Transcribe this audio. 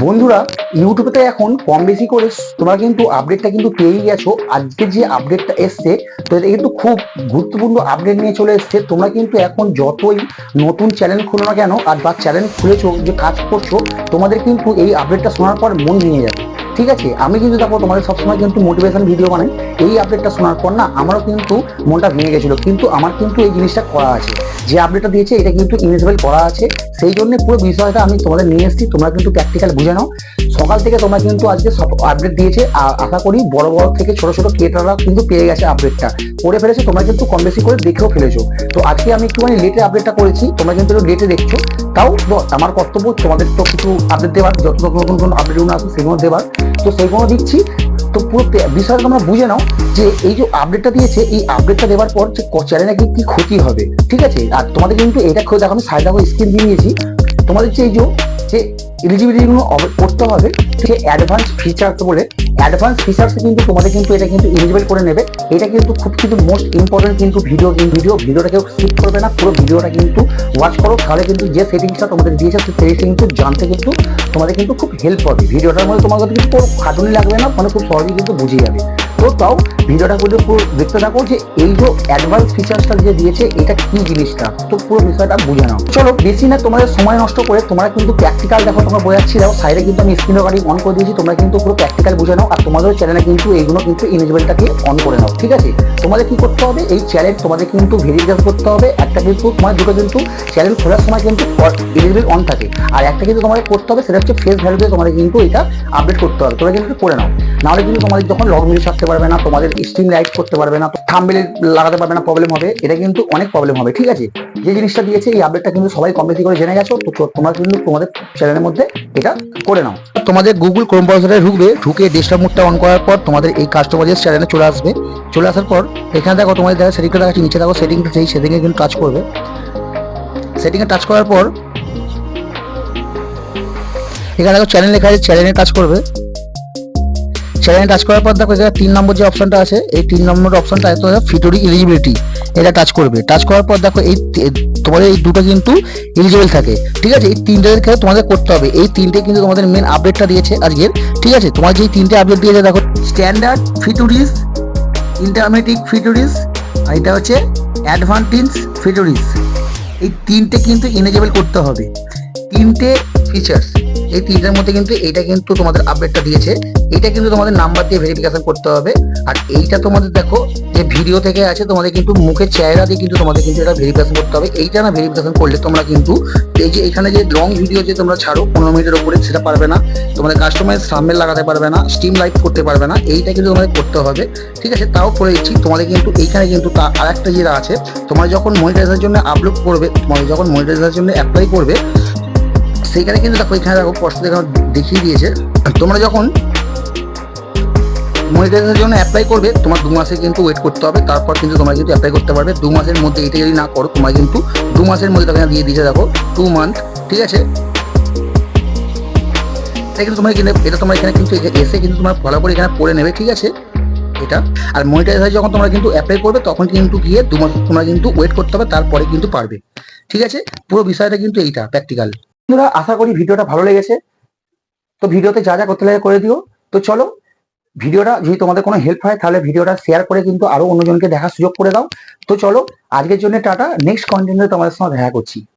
বন্ধুরা ইউটিউবেতে এখন কম বেশি করে তোমরা কিন্তু আপডেটটা কিন্তু পেয়েই গেছো। আজকে যে আপডেটটা এসছে, তো এটা কিন্তু খুব গুরুত্বপূর্ণ আপডেট নিয়ে চলে এসছে। তোমরা কিন্তু এখন যতই নতুন চ্যানেল খুলো না কেন, আর বা চ্যানেল খুলেছো, যে কাজ করছ, তোমাদের কিন্তু এই আপডেটটা শোনার পর মন ভেঙে যাবে। ঠিক আছে? আমি কিন্তু দেখো তোমাদের সবসময় কিন্তু মোটিভেশন ভিডিও বানাই। এই আপডেটটা শোনার পর না, আমারও কিন্তু মনটা ভেঙে গেছিল। কিন্তু আমার কিন্তু এই জিনিসটা করা আছে। যে আপডেটটা দিয়েছে, এটা কিন্তু ইনভিজিবল করা আছে। সেই জন্য পুরো বিষয়টা আমি তোমাদের নিয়ে এসেছি। তোমরা কিন্তু প্র্যাকটিক্যাল বুঝে নাও। সকাল থেকে তোমরা কিন্তু আজকে সব আপডেট দিয়েছে। আর আশা করি বড় বড় থেকে ছোট ছোট ক্রিয়েটাররা কিন্তু পেয়ে গেছে আপডেটটা করে ফেলেছে, তোমরা কিন্তু কম বেশি করে দেখেও ফেলেছো। তো আজকে আমি একটুখানি লেটে আপডেটটা করেছি। তোমরা কিন্তু একটু লেটে দেখছ। তাও আমার কর্তব্য তোমাদের তো কিছু আপডেট দেওয়ার যত নতুন নতুন আপডেটগুলো আসে সেগুলো দেওয়ার তো সেগুলো দিচ্ছি। তো পুরো বিষয়টা তোমরা বুঝে নাও যে এই যে আপডেটটা দিয়েছে, এই আপডেটটা দেওয়ার পর যে চ্যানেলে কি কি ক্ষতি হবে, ঠিক আছে? আর তোমাদের কিন্তু এটা দেখো আমি সাইড স্ক্রিন দিয়ে নিয়েছি। তোমাদের যে এই যে যে এলিজিবিলিটিগুলো করতে হবে সে অ্যাডভান্স ফিচার্স বলে অ্যাডভান্স ফিচার্স কিন্তু তোমাদের কিন্তু এটা কিন্তু এলিজিবল করে নেবে। এটা কিন্তু খুব কিন্তু মোস্ট ইম্পর্টেন্ট কিন্তু ভিডিও ভিডিও ভিডিওটা কেউ স্কিপ করবে না, পুরো ভিডিওটা কিন্তু ওয়াচ করো। তাহলে কিন্তু যে সেটিংসটা তোমাদের দিয়েছে, সেই সেটিংস কিন্তু জানতে কিন্তু তোমাদের কিন্তু খুব হেল্প হবে। ভিডিওটার মধ্যে তোমাদের কিন্তু কোনো খাটুনি লাগবে না মানে খুব সহজেই কিন্তু বুঝে যাবে। তো তাও ভিডিওটা কিন্তু পুরো দেখতে থাকো যে এই যে অ্যাডভান্স ফিচার্সটা যে দিয়েছে, এটা কি জিনিসটা? তো পুরো বিষয়টা বুঝে নাও। চলো, বেশি না, তোমাদের সময় নষ্ট করে, তোমরা কিন্তু প্র্যাকটিক্যাল দেখো, তোমরা বোঝাচ্ছি, দেখো সাইডে কিন্তু আমি স্ক্রিন রেকর্ডিং অন করে দিয়েছি, তোমরা কিন্তু পুরো প্র্যাকটিক্যাল বুঝে নাও, আর তোমাদের চ্যানেলে কিন্তু এইগুলো কিন্তু ইনেজিবলটাকে অন করে নাও, ঠিক আছে? তোমাদের কি করতে হবে? এই চ্যানেল তোমাদের কিন্তু ভেরিফিকেশন করতে হবে, একটা কিন্তু তোমার দুটো কিন্তু চ্যানেল খোলার সময় কিন্তু এলিজিবল অন থাকে, আর একটা কিন্তু তোমাদের করতে হবে, সেটা হচ্ছে ফেস ভ্যালুতে তোমাদের কিন্তু এটা আপডেট করতে হবে, তোমরা কিন্তু করে নাও। নাহলে কিন্তু তোমাদের যখন লগ ভিডিও ছাড়তে পারবে না, তোমাদের স্ট্রিম লাইট করতে পারবে না থাম্বেল লাগাতে পারবে না প্রবলেম হবে, এটা কিন্তু অনেক প্রবলেম হবে, ঠিক আছে? যে জিনিসটা দিয়েছে, এই আপডেটটা কিন্তু সবাই কম করে জেনে গেছো, তো তোমরা কিন্তু তোমাদের চ্যানেলের মধ্যে এটা করে নাও। তোমাদের গুগল ক্রোম ব্রাউজারে ঢুকবে, ঢুকে ডেস্কটপ মোডটা অন করার পর তোমাদের এই কাস্টমাইজের চ্যানেলে চলে আসবে। চলে আসার পর, এখানে দেখো তোমাদের দেখা সেটিংটা দেখাচ্ছি, নিচে দেখো সেটিং সেই সেটিংয়ে কিন্তু টাচ করবে। সেটিংয়ে টাচ করার পর, এখানে দেখো চ্যানেল লেখা আছে চ্যানেলে টাচ করবে। চ্যানেলে টাচ করার পর দেখো তিন নম্বর যে অপশনটা আছে, এই তিন নম্বর অপশনটা এত ফিটোরি এলিজিবিলিটি এটা টাচ করবে। টাচ করার পর দেখো, এই তোমাদের এই দুটো কিন্তু এলিজিবল থাকে। ঠিক আছে? এই তিনটে ক্ষেত্রে তোমাদের করতে হবে। এই তিনটে কিন্তু তোমাদের মেন আপডেটটা দিয়েছে আজকের। ঠিক আছে? তোমার যে তিনটে আপডেট দিয়েছে, দেখো স্ট্যান্ডার্ড ফিটুরিস ইন্টারমেটিক ফিটুরিস আর এটা হচ্ছে অ্যাডভান্টেজ ফিটুরিস এই তিনটে কিন্তু ইনেজেবল করতে হবে। তিনটে ফিচার্স এই তিনটার মধ্যে কিন্তু এইটা কিন্তু তোমাদের আপডেটটা দিয়েছে। এটা কিন্তু তোমাদের নাম্বার দিয়ে ভেরিফিকেশন করতে হবে। আর এইটা তোমাদের দেখো, যে ভিডিও থেকে আছে, তোমাদের কিন্তু মুখের চেহারা দিয়ে কিন্তু তোমাদের কিন্তু এটা ভেরিফিকেশন করতে হবে। এইটা না ভেরিফিকেশন করলে তোমরা কিন্তু এই যে এখানে যে লং ভিডিও যে তোমরা ছাড়ো, পনেরো মিনিটের উপরে, সেটা পারবে না। তোমাদের কাস্টমাইজ সামনে লাগাতে পারবে না স্টিম লাইট করতে পারবে না। এইটা কিন্তু তোমাদের করতে হবে। ঠিক আছে, তাও করে দিচ্ছি। তোমাদের কিন্তু এইখানে কিন্তু আর একটা যেটা আছে, তোমরা যখন মনিটাইজের জন্য আপলোড করবে, তোমাদের যখন মনিটাইজের জন্য অ্যাপ্লাই করবে, সেইখানে কিন্তু দেখো, এখানে দেখো স্পষ্ট এখানে দেখিয়ে দিয়েছে। তোমরা যখন মনিটাইজের জন্য অ্যাপ্লাই করবে, তোমার দু মাসে কিন্তু ওয়েট করতে হবে। তারপর কিন্তু তোমরা কিন্তু অ্যাপ্লাই করতে পারবে, দু মাসের মধ্যে এটা যদি না করো, তোমরা কিন্তু দু মাসের মধ্যে তাকে দিয়ে দিয়েছে দেখো টু মান্থ ঠিক আছে? এটা কিন্তু তোমরা কিন্তু এটা তোমরা এখানে কিন্তু এসে কিন্তু তোমরা ভালো করে এখানে পড়ে নেবে, ঠিক আছে? এটা। আর মনিটাইজার যখন তোমরা কিন্তু অ্যাপ্লাই করবে, তখন কিন্তু গিয়ে দু মাস তোমরা কিন্তু ওয়েট করতে হবে, তারপরে কিন্তু পারবে। ঠিক আছে? পুরো বিষয়টা কিন্তু এইটা প্র্যাকটিক্যাল বন্ধুরা, আশা করি ভিডিওটা ভালো লেগেছে। তো ভিডিওতে যা যা করতে লাগে করে দিও। তো চলো ভিডিওটা যদি তোমাদের কোনো হেল্প হয়, তাহলে ভিডিওটা শেয়ার করে কিন্তু আরও অন্যজনকে দেখার সুযোগ করে দাও। তো চলো, আজকের জন্য টাটা নেক্সট কন্টেন্টে তোমাদের সঙ্গে দেখা করছি।